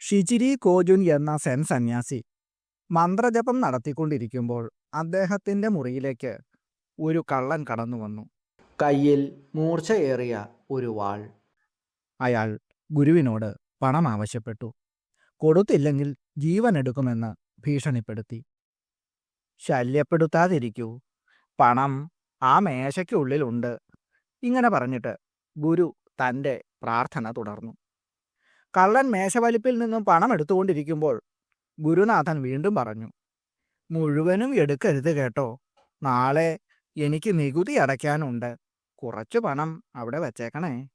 ഷിജിരി കോജുൻ എന്ന സെൻ സന്യാസി മന്ത്രജപം നടത്തിക്കൊണ്ടിരിക്കുമ്പോൾ അദ്ദേഹത്തിന്റെ മുറിയിലേക്ക് ഒരു കള്ളൻ കടന്നു വന്നു. കയ്യിൽ മൂർച്ചയേറിയ ഒരു വാൾ. അയാൾ ഗുരുവിനോട് പണം ആവശ്യപ്പെട്ടു. കൊടുത്തില്ലെങ്കിൽ ജീവൻ എടുക്കുമെന്ന് ഭീഷണിപ്പെടുത്തി. ശല്യപ്പെടുത്താതിരിക്കൂ. പണം ആ മേശയ്ക്കുള്ളിലുണ്ട്. ഇങ്ങനെ പറഞ്ഞിട്ട് ഗുരു തന്റെ പ്രാർത്ഥന തുടർന്നു. കള്ളൻ മേശവലിപ്പിൽ നിന്നും പണം എടുത്തുകൊണ്ടിരിക്കുമ്പോൾ ഗുരുനാഥൻ വീണ്ടും പറഞ്ഞു മുഴുവനും എടുക്കരുത് കേട്ടോ. നാളെ എനിക്ക് നികുതി അടയ്ക്കാനുണ്ട്. കുറച്ചു പണം അവിടെ വച്ചേക്കണേ.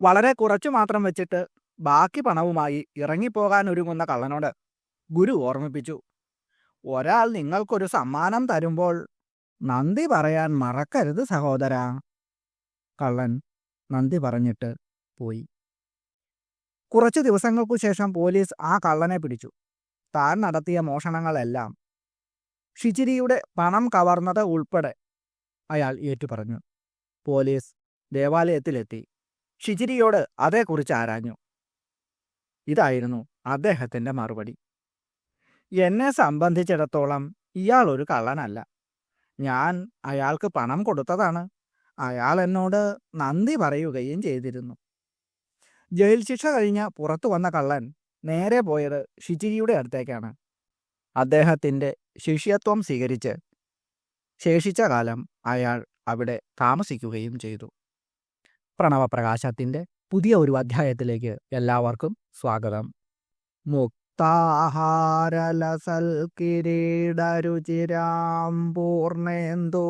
വളരെ കുറച്ചു മാത്രം വെച്ചിട്ട് ബാക്കി പണവുമായി ഇറങ്ങിപ്പോകാൻ ഒരുങ്ങുന്ന കള്ളനോട് ഗുരു ഓർമ്മിപ്പിച്ചു ഒരാൾ നിങ്ങൾക്കൊരു സമ്മാനം തരുമ്പോൾ നന്ദി പറയാൻ മറക്കരുത് സഹോദര. കള്ളൻ നന്ദി പറഞ്ഞിട്ട് പോയി. കുറച്ചു ദിവസങ്ങൾക്കു ശേഷം പോലീസ് ആ കള്ളനെ പിടിച്ചു. താൻ നടത്തിയ മോഷണങ്ങളെല്ലാം ഷിചിരിയുടെ പണം കവർന്നത് ഉൾപ്പെടെ അയാൾ ഏറ്റുപറഞ്ഞു. പോലീസ് ദേവാലയത്തിലെത്തി. ഷിചിരിയോട് അതേക്കുറിച്ച് ആരാഞ്ഞു? ഇതായിരുന്നു അദ്ദേഹത്തിന്റെ മറുപടി. എന്നെ സംബന്ധിച്ചിടത്തോളം ഇയാൾ ഒരു കള്ളനല്ല. ഞാൻ അയാൾക്ക് പണം കൊടുത്തതാണ്. അയാൾ എന്നോട് നന്ദി പറയുകയും ചെയ്തിരുന്നു. ജയിൽ ശിക്ഷ കഴിഞ്ഞ പുറത്തു വന്ന കള്ളൻ നേരെ പോയത് ഷിജിരിയുടെ അടുത്തേക്കാണ്. അദ്ദേഹത്തിന്റെ ശിഷ്യത്വം സ്വീകരിച്ച് ശേഷിച്ച കാലം അയാൾ അവിടെ താമസിക്കുകയും ചെയ്തു. പ്രണവപ്രകാശത്തിന്റെ പുതിയ ഒരു അധ്യായത്തിലേക്ക് എല്ലാവർക്കും സ്വാഗതം. മുക്താഹാരലസൽ കിരീടരുചിരാം പൂർണേന്ദു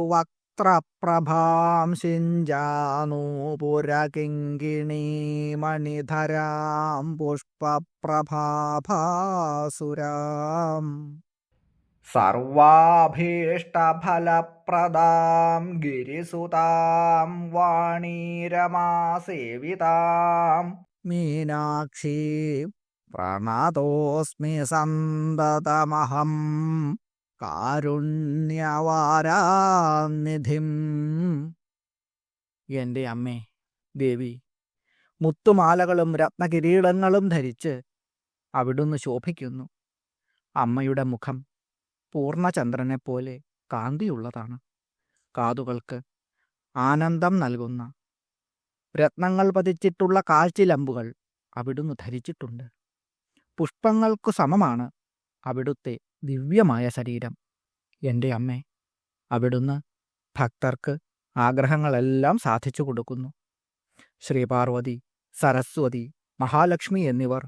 വക്ത്രപ്രഭാം ശിഞ്ചാനൂപുരകിങ്കിണീ മണിധരാം പുഷ്പപ്രഭാഭാസുരാം. സർവാഭീഷ്ടഫലപ്രദാം ഗിരിസുതാം വാണീരമാസേവിതാം. മീനാക്ഷി പ്രണതോസ്മി സന്തതമഹം കാരുണ്യവാരാനിധിം. എന്റെ അമ്മേ ദേവി മുത്തുമാലകളും രത്നകിരീടങ്ങളും ധരിച്ച് അവിടുന്ന് ശോഭിക്കുന്നു. അമ്മയുടെ മുഖം പൂർണചന്ദ്രനെ പോലെ കാന്തിയുള്ളതാണ്. കാതുകൾക്ക് ആനന്ദം നൽകുന്ന രത്നങ്ങൾ പതിച്ചിട്ടുള്ള കാഴ്ചിലമ്പുകൾ അവിടുന്ന് ധരിച്ചിട്ടുണ്ട്. പുഷ്പങ്ങൾക്കു സമമാണ് അവിടുത്തെ ദിവ്യമായ ശരീരം. എന്റെ അമ്മേ അവിടുന്ന് ഭക്തർക്ക് ആഗ്രഹങ്ങളെല്ലാം സാധിച്ചു കൊടുക്കുന്നു. ശ്രീപാർവതി സരസ്വതി മഹാലക്ഷ്മി എന്നിവർ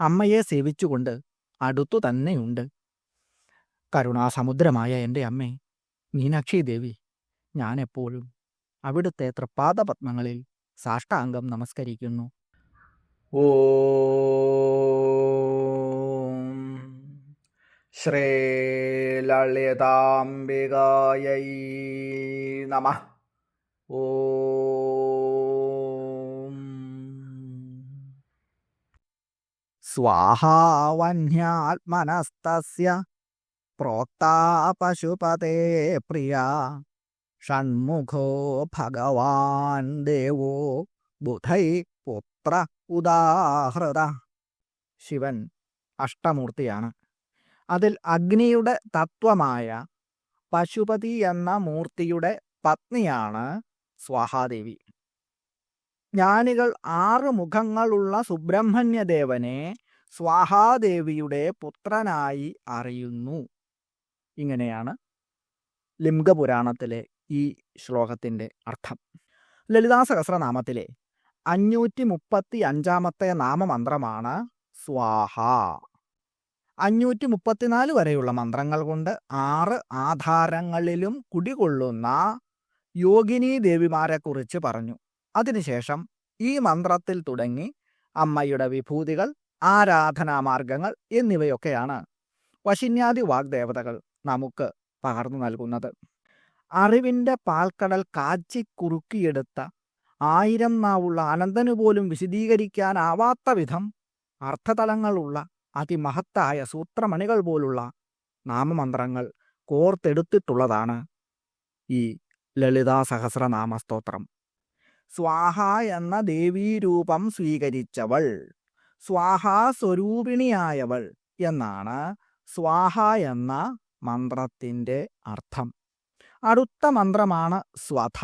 അമ്മയെ സേവിച്ചുകൊണ്ട് അടുത്തു തന്നെയുണ്ട്. കരുണാസമുദ്രമായ എന്റെ അമ്മേ മീനാക്ഷി ദേവി ഞാൻ എപ്പോഴും അവിടുത്തെ തൃപ്പാദപത്മങ്ങളിൽ സാഷ്ടാംഗം നമസ്കരിക്കുന്നു. ഓം ശ്രീലളിതാംബികായൈ നമ. ഓം. സ്വാഹാവന്യാത്മനസ്തസ്യ പ്രോക്താ പശുപതേ പ്രിയ. ഷൺമുഖോ ഭഗവാൻ ദേവോ ബുധൈ പുത്ര ഉദാഹൃത. ശിവൻ അഷ്ടമൂർത്തിയാണ്. അതിൽ അഗ്നിയുടെ തത്വമായ പശുപതി എന്ന മൂർത്തിയുടെ പത്നിയാണ് സ്വാഹാദേവി. ജ്ഞാനികൾ ആറ് മുഖങ്ങളുള്ള സുബ്രഹ്മണ്യദേവനെ സ്വാഹാദേവിയുടെ പുത്രനായി അറിയുന്നു. ഇങ്ങനെയാണ് ലിംഗപുരാണത്തിലെ ഈ ശ്ലോകത്തിന്റെ അർത്ഥം. ലളിതാ സഹസ്രനാമത്തിലെ അഞ്ഞൂറ്റി മുപ്പത്തി അഞ്ചാമത്തെ നാമമന്ത്രമാണ് സ്വാഹ. അഞ്ഞൂറ്റി മുപ്പത്തിനാല് വരെയുള്ള മന്ത്രങ്ങൾ കൊണ്ട് ആറ് ആധാരങ്ങളിലും കുടികൊള്ളുന്ന യോഗിനീ ദേവിമാരെക്കുറിച്ച് പറഞ്ഞു. അതിനുശേഷം ഈ മന്ത്രത്തിൽ തുടങ്ങി അമ്മയുടെ വിഭൂതികൾ ആരാധനാമാർഗങ്ങൾ എന്നിവയൊക്കെയാണ് വശിന്യാദി വാഗ്ദേവതകൾ നമുക്ക് പകർന്നു നൽകുന്നത്. അറിവിന്റെ പാൽക്കടൽ കാച്ചി കുറുക്കിയെടുത്ത ആയിരം നാവുള്ള അനന്തനു പോലും വിശദീകരിക്കാനാവാത്ത വിധം അർത്ഥതലങ്ങളുള്ള അതിമഹത്തായ സൂത്രമണികൾ പോലുള്ള നാമമന്ത്രങ്ങൾ കോർത്തെടുത്തിട്ടുള്ളതാണ് ഈ ലളിതാ സഹസ്രനാമ സ്തോത്രം സ്വാഹ എന്ന ദേവീരൂപം സ്വീകരിച്ചവൾ സ്വാഹാ സ്വരൂപിണിയായവൾ എന്നാണ് സ്വാഹ എന്ന മന്ത്രത്തിന്റെ അർത്ഥം. അടുത്ത മന്ത്രമാണ് സ്വധ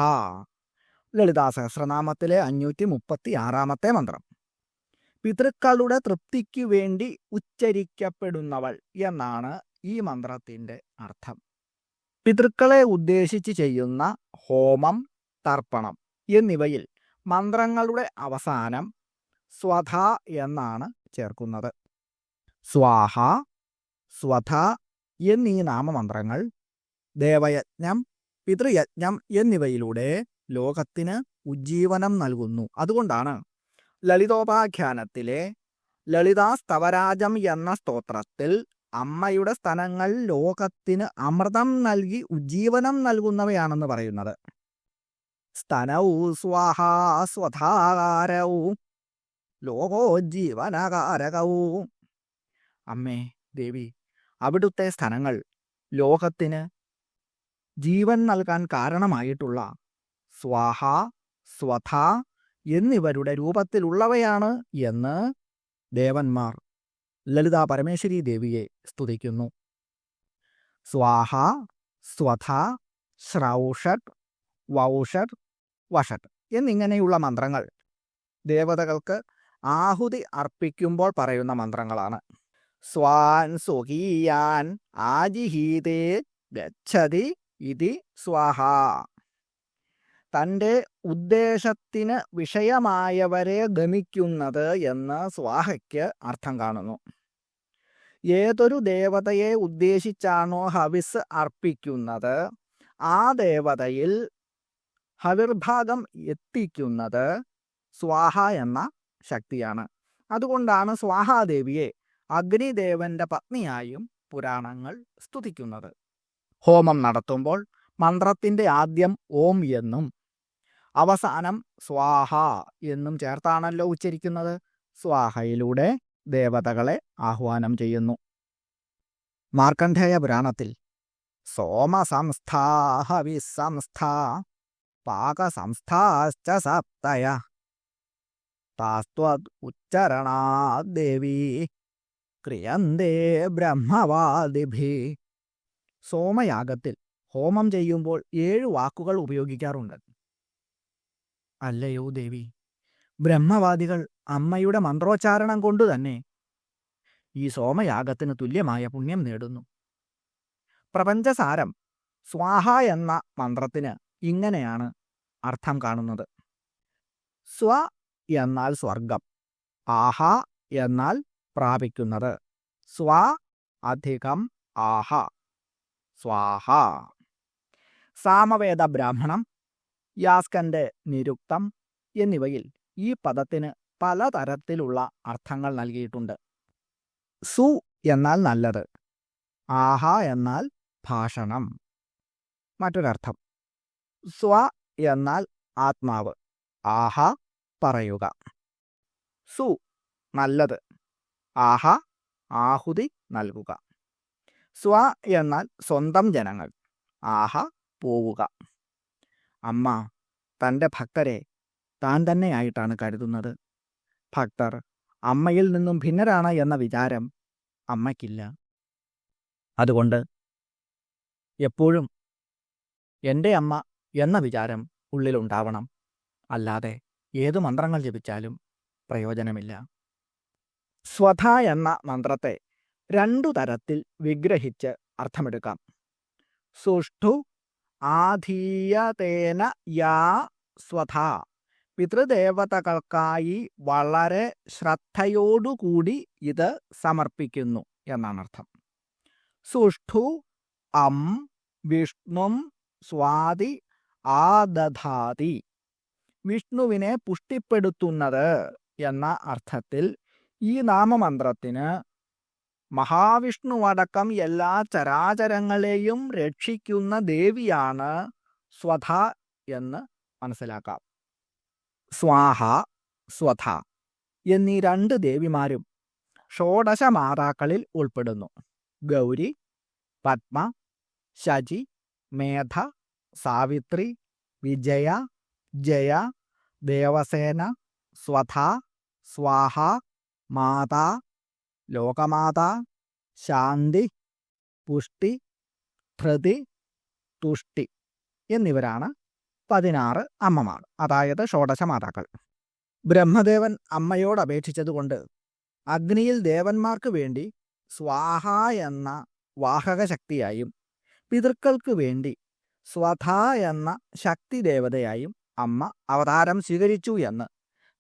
ലളിതാ സഹസ്രനാമത്തിലെ അഞ്ഞൂറ്റി മുപ്പത്തി ആറാമത്തെ മന്ത്രം. പിതൃക്കളുടെ തൃപ്തിക്കു വേണ്ടി ഉച്ചരിക്കപ്പെടുന്നവൾ എന്നാണ് ഈ മന്ത്രത്തിന്റെ അർത്ഥം. പിതൃക്കളെ ഉദ്ദേശിച്ച് ചെയ്യുന്ന ഹോമം തർപ്പണം എന്നിവയിൽ മന്ത്രങ്ങളുടെ അവസാനം സ്വധ എന്നാണ് ചേർക്കുന്നത്. സ്വാഹ സ്വധ എന്നീ നാമമന്ത്രങ്ങൾ ദേവയജ്ഞം പിതൃയജ്ഞം എന്നിവയിലൂടെ ലോകത്തിന് ഉജ്ജീവനം നൽകുന്നു. അതുകൊണ്ടാണ് ലളിതോപാഖ്യാനത്തിലെ ലളിതാസ്തവരാജം എന്ന സ്തോത്രത്തിൽ അമ്മയുടെ സ്ഥലങ്ങൾ ലോകത്തിന് അമൃതം നൽകി ഉജ്ജീവനം നൽകുന്നവയാണെന്ന് പറയുന്നത്. സ്തനൗ സ്വാഹാ സ്വധാകാരവും ലോകോജ്ജീവനകാരകവും അമ്മേ ദേവി അവിടുത്തെ സ്ഥലങ്ങൾ ലോകത്തിന് ജീവൻ നൽകാൻ കാരണമായിട്ടുള്ള സ്വാഹ സ്വഥ എന്നിവരുടെ രൂപത്തിലുള്ളവയാണ് എന്ന് ദേവന്മാർ ലളിതാ പരമേശ്വരി ദേവിയെ സ്തുതിക്കുന്നു. സ്വാഹ സ്വഥ ശ്രൗഷട്ട് വൗഷട്ട് വഷട്ട് എന്നിങ്ങനെയുള്ള മന്ത്രങ്ങൾ ദേവതകൾക്ക് ആഹുതി അർപ്പിക്കുമ്പോൾ പറയുന്ന മന്ത്രങ്ങളാണ്. സ്വാൻ സ്വകീയാൻ ആജിഹീതേ ഗച്ഛതി ഇതി സ്വാഹ. തന്റെ ഉദ്ദേശത്തിന് വിഷയമായവരെ ഗമിക്കുന്നത് എന്ന് സ്വാഹയ്ക്ക് അർത്ഥം കാണുന്നു. ഏതൊരു ദേവതയെ ഉദ്ദേശിച്ചാണോ ഹവിസ് അർപ്പിക്കുന്നത് ആ ദേവതയിൽ ഹവിർഭാഗം എത്തിക്കുന്നത് സ്വാഹ എന്ന ശക്തിയാണ്. അതുകൊണ്ടാണ് സ്വാഹാദേവിയെ അഗ്നിദേവന്റെ പത്നിയായും പുരാണങ്ങൾ സ്തുതിക്കുന്നത്. ഹോമം നടത്തുമ്പോൾ മന്ത്രത്തിന്റെ ആദ്യം ഓം എന്നും അവസാനം സ്വാഹ എന്നും ചേർത്താണല്ലോ ഉച്ചരിക്കുന്നത്. സ്വാഹയിലൂടെ ദേവതകളെ ആഹ്വാനം ചെയ്യുന്നു. മാർക്കണ്ഠേയ പുരാണത്തിൽ സോമസംസ്ഥാഹവിസംസ്ഥ പാകസംസ്ഥാശ്ച സപ്തയ ഉച്ചരണാ ദേവി ക്രിയന്തേ ബ്രഹ്മവാദിഭി. സോമയാഗത്തിൽ ഹോമം ചെയ്യുമ്പോൾ ഏഴ് വാക്കുകൾ ഉപയോഗിക്കാറുണ്ട്. അല്ലയോ ദേവി. ബ്രഹ്മവാദികൾ അമ്മയുടെ മന്ത്രോച്ചാരണം കൊണ്ട് തന്നെ ഈ സോമയാഗത്തിന് തുല്യമായ പുണ്യം നേടുന്നു. പ്രപഞ്ചസാരം സ്വാഹ എന്ന മന്ത്രത്തിന് ഇങ്ങനെയാണ് അർത്ഥം കാണുന്നത്. സ്വ എന്നാൽ സ്വർഗം ആഹ എന്നാൽ പ്രാപിക്കുന്നത്. സ്വ അധികം ആഹ സ്വാഹ. സാമവേദ ബ്രാഹ്മണം യാസ്കന്റെ നിരുക്തം എന്നിവയിൽ ഈ പദത്തിന് പലതരത്തിലുള്ള അർത്ഥങ്ങൾ നൽകിയിട്ടുണ്ട്. സു എന്നാൽ നല്ലത് ആഹ എന്നാൽ ഭാഷണം. മറ്റൊരർത്ഥം സ്വ എന്നാൽ ആത്മാവ് ആഹ പറയുക. സു നല്ലത് ആഹ ആഹുതി നൽകുക. സ്വ എന്നാൽ സ്വന്തം ജനങ്ങൾ ആഹ പോവുക. അമ്മ തന്റെ ഭക്തരെ താൻ തന്നെയായിട്ടാണ് കരുതുന്നത്. ഭക്തർ അമ്മയിൽ നിന്നും ഭിന്നരാണ് എന്ന വിചാരം അമ്മയ്ക്കില്ല. അതുകൊണ്ട് എപ്പോഴും എന്റെ അമ്മ എന്ന വിചാരം ഉള്ളിലുണ്ടാവണം അല്ലാതെ ഏതു മന്ത്രങ്ങൾ ജപിച്ചാലും പ്രയോജനമില്ല. സ്വധ എന്ന മന്ത്രത്തെ രണ്ടു തരത്തിൽ വിഗ്രഹിച്ച് അർത്ഥമെടുക്കാം. സുഷ്ഠു ആധീയതേന യാ സ്വധ. പിതൃദേവതകൾക്കായി വളരെ ശ്രദ്ധയോടുകൂടി ഇത് സമർപ്പിക്കുന്നു എന്നാണ് അർത്ഥം. സുഷ്ഠു അം വിഷ്ണും സ്വാതി ആദധാതി. വിഷ്ണുവിനെ പുഷ്ടിപ്പെടുത്തുന്നത് എന്ന അർത്ഥത്തിൽ ഈ നാമമന്ത്രത്തിന് മഹാവിഷ്ണുവടക്കം എല്ലാ ചരാചരങ്ങളെയും രക്ഷിക്കുന്ന ദേവിയാണ് സ്വധ എന്ന് മനസ്സിലാക്കാം. സ്വാഹ സ്വധ എന്നീ രണ്ട് ദേവിമാരും ഷോഡശ മാതാക്കളിൽ ഉൾപ്പെടുന്നു. ഗൗരി പത്മ ശചി മേധ സാവിത്രി വിജയ ജയ ദേവസേന സ്വധ സ്വാഹ മാതാ ലോകമാതാ ശാന്തി പുഷ്ടി ധൃതി തുഷ്ടി എന്നിവരാണ് പതിനാറ് അമ്മമാർ അതായത് ഷോഡശ മാതാക്കൾ ബ്രഹ്മദേവൻ അമ്മയോട് അപേക്ഷിച്ചതുകൊണ്ട് അഗ്നിയിൽ ദേവന്മാർക്ക് വേണ്ടി സ്വാഹ എന്ന വാഹക ശക്തിയായും പിതൃക്കൾക്ക് വേണ്ടി സ്വധ എന്ന ശക്തി ദേവതയായും അമ്മ അവതാരം സ്വീകരിച്ചു എന്ന്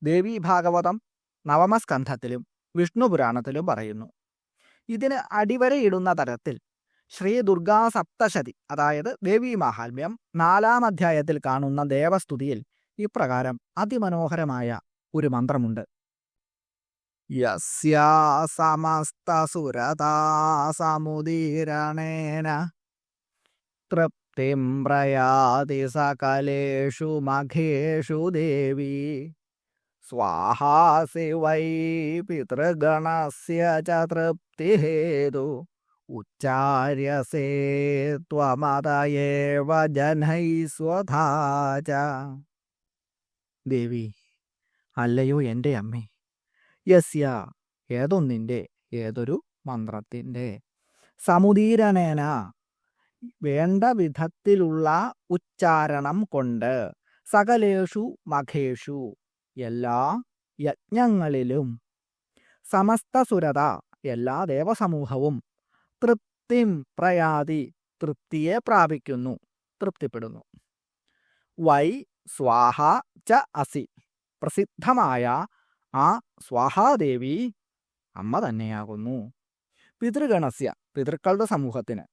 ദേവി ഭാഗവതം നവമസ്കന്ധത്തിലും വിഷ്ണു പുരാണത്തിലും പറയുന്നു. ഇതിന് അടിവരയിടുന്ന തരത്തിൽ ശ്രീ ദുർഗാ സപ്തശതി അതായത് ദേവി മാഹാത്മ്യം നാലാം അധ്യായത്തിൽ കാണുന്ന ദേവസ്തുതിയിൽ ഇപ്രകാരം അതിമനോഹരമായ ഒരു മന്ത്രമുണ്ട്. യസ്യാ സമസ്തസുരതാ തൃപ്തിം പ്രയാതി സകലേഷു മഖേഷു ദേവി. സ്വാഹാസി വൈ പിതൃഗണസ്യ തൃപ്തിഹേതു ഉച്ചാര്യസേ ത്വമതയേവ ജനൈ സ്വധാച ദേവി അല്ലയോ എന്റെ അമ്മേ യസ്യ ഏതൊന്നിന്റെ ഏതൊരു മന്ത്രത്തിന്റെ. സമുദീരനേന വേണ്ട വിധത്തിലുള്ള ഉച്ചാരണം കൊണ്ട് സകലേഷു മഖേഷു എല്ലാ യജ്ഞങ്ങളിലും സമസ്തസുരത എല്ലാ ദേവസമൂഹവും തൃപ്തിം പ്രയാതി തൃപ്തിയെ പ്രാപിക്കുന്നു തൃപ്തിപ്പെടുന്നു. വൈ സ്വാഹ ച അസി. പ്രസിദ്ധമായ ആ സ്വാഹാദേവി അമ്മ തന്നെയാകുന്നു. പിതൃഗണസ്യ പിതൃക്കളുടെ സമൂഹത്തിന്.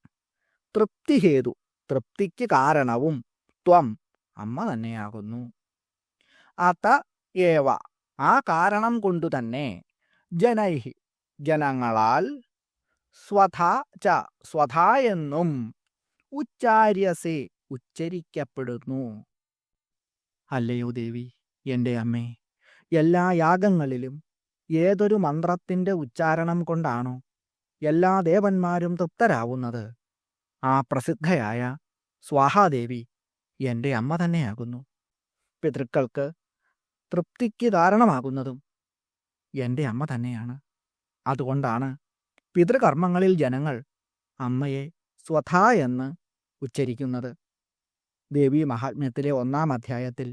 തൃപ്തിഹേതു തൃപ്തിക്ക് കാരണവും ത്വം അമ്മ തന്നെയാകുന്നു. അത ഏവ ആ കാരണം കൊണ്ടു തന്നെ ജനൈഹി ജനങ്ങളാൽ സ്വധ ച സ്വധ എന്നും ഉച്ചാര്യസേ ഉച്ചരിക്കപ്പെടുന്നു. അല്ലയോ ദേവി എന്റെ അമ്മേ എല്ലാ യാഗങ്ങളിലും ഏതൊരു മന്ത്രത്തിന്റെ ഉച്ചാരണം കൊണ്ടാണോ എല്ലാ ദേവന്മാരും തൃപ്തരാവുന്നത്? ആ പ്രസിദ്ധയായ സ്വാഹാദേവി എന്റെ അമ്മ തന്നെയാകുന്നു. പിതൃക്കൾക്ക് തൃപ്തിക്ക് കാരണമാകുന്നതും എന്റെ അമ്മ തന്നെയാണ്. അതുകൊണ്ടാണ് പിതൃകർമ്മങ്ങളിൽ ജനങ്ങൾ അമ്മയെ സ്വധ എന്ന് ഉച്ചരിക്കുന്നത്. ദേവി മഹാത്മ്യത്തിലെ ഒന്നാം അധ്യായത്തിൽ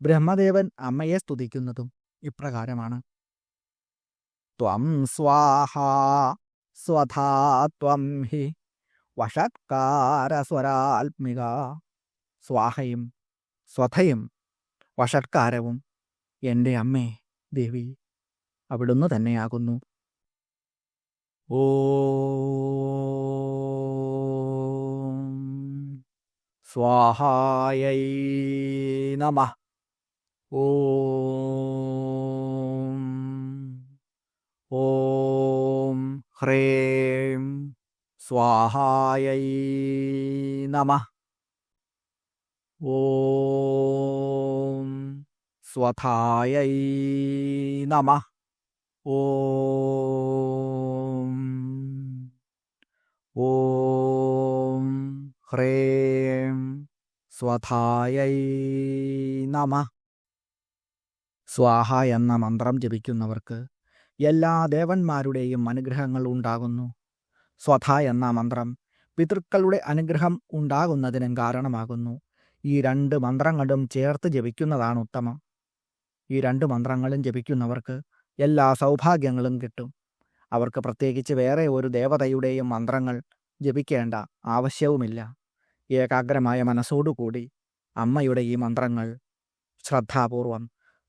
ബ്രഹ്മദേവൻ അമ്മയെ സ്തുതിക്കുന്നതും ഇപ്രകാരമാണ്. ത്വം സ്വാഹ സ്വധാ ത്വം ഹി വഷത്കാരസ്വരാത്മിക സ്വാഹയും സ്വധയും വഷത്കാരവും എന്റെ അമ്മേ ദേവി അവിടുന്ന് തന്നെയാകുന്നു. ഓം സ്വാഹായൈ നമ ഓം ഓം ഹ്രേം സ്വാഹായൈ നമ ഓം സ്വഥായൈ നമ ഓം ഓം ഹ്രേം സ്വധായൈ നമ. സ്വാഹ എന്ന മന്ത്രം ജപിക്കുന്നവർക്ക് എല്ലാ ദേവന്മാരുടെയും അനുഗ്രഹങ്ങൾ ഉണ്ടാകുന്നു. സ്വധ എന്ന മന്ത്രം പിതൃക്കളുടെ അനുഗ്രഹം ഉണ്ടാകുന്നതിനും കാരണമാകുന്നു. ഈ രണ്ട് മന്ത്രങ്ങളും ചേർത്ത് ജപിക്കുന്നതാണ് ഉത്തമം. ഈ രണ്ട് മന്ത്രങ്ങളും ജപിക്കുന്നവർക്ക് എല്ലാ സൗഭാഗ്യങ്ങളും കിട്ടും. അവർക്ക് പ്രത്യേകിച്ച് വേറെ ഒരു ദേവതയുടെയും മന്ത്രങ്ങൾ ജപിക്കേണ്ട ആവശ്യവുമില്ല. ഏകാഗ്രമായ മനസ്സോടുകൂടി അമ്മയുടെ ഈ മന്ത്രങ്ങൾ ശ്രദ്ധാപൂർവം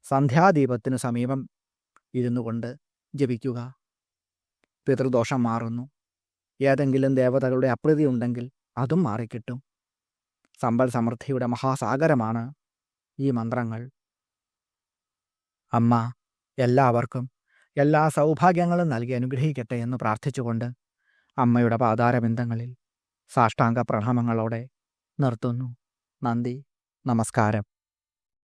സന്ധ്യാദീപത്തിനു സമീപം ഇരുന്നു കൊണ്ട് ജപിക്കുക. പിതൃദോഷം മാറുന്നു. ഏതെങ്കിലും ദേവതകളുടെ അപ്രീതി ഉണ്ടെങ്കിൽ അതും മാറിക്കിട്ടും. സമ്പൽ സമൃദ്ധിയുടെ മഹാസാഗരമാണ് ഈ മന്ത്രങ്ങൾ. അമ്മ എല്ലാവർക്കും എല്ലാ സൗഭാഗ്യങ്ങളും നൽകി അനുഗ്രഹിക്കട്ടെ എന്ന് പ്രാർത്ഥിച്ചുകൊണ്ട് അമ്മയുടെ പാതാരബിന്ദങ്ങളിൽ സാഷ്ടാംഗ പ്രണാമങ്ങളോടെ നിർത്തുന്നു. നന്ദി. നമസ്കാരം.